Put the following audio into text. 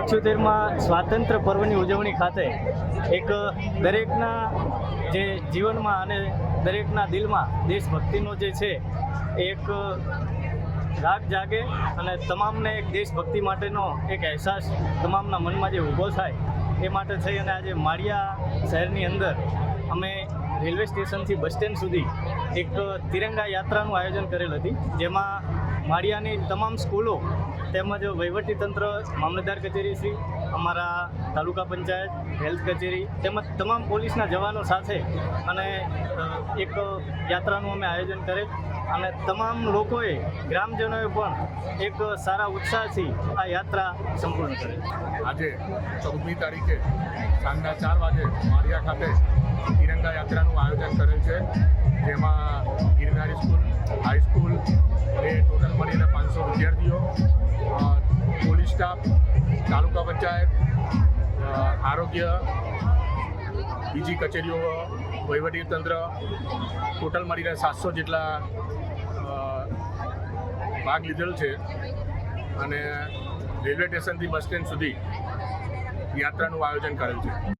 ઇઠ્યોતેરમાં સ્વાતંત્ર્ય પર્વની ઉજવણી ખાતે એક દરેકના જે જીવનમાં અને દરેકના દિલમાં દેશભક્તિનો જે છે એક રાગ જાગે અને તમામને એક દેશભક્તિ માટેનો એક અહેસાસ તમામના મનમાં જે ઊભો થાય, એ માટે થઈ અને આજે માળિયા શહેરની અંદર અમે રેલવે સ્ટેશનથી બસ સ્ટેન્ડ સુધી એક તિરંગા યાત્રાનું આયોજન કરેલ હતી. જેમાં માળિયાની તમામ સ્કૂલો તેમજ વહીવટીતંત્ર મામલતદાર કચેરી શ્રી, અમારા તાલુકા પંચાયત, હેલ્થ કચેરી તેમજ તમામ પોલીસના જવાનો સાથે અને એક યાત્રાનું અમે આયોજન કરેલ. અને તમામ લોકોએ, ગ્રામજનોએ પણ એક સારા ઉત્સાહથી આ યાત્રા સંપૂર્ણ કરી. આજે ચૌદમી તારીખે સાંજના ચાર વાગે માળિયા ખાતે તિરંગા યાત્રાનું આયોજન કરેલ છે, જેમાં ગિરનારી સ્કૂલ હાઈસ્કૂલ એ ટોટલ મળીને પાંચસો વિદ્યાર્થીઓ પોલીસ સ્ટાફ તાલુકા પંચાયત આરોગ્ય, બીજી કચેરીઓ વહીવટીતંત્ર ટોટલ મળીને સાતસો જેટલા ભાગ લીધેલ છે. અને રેલવે સ્ટેશનથી બસ સ્ટેન્ડ સુધી યાત્રાનું આયોજન કરેલ છે.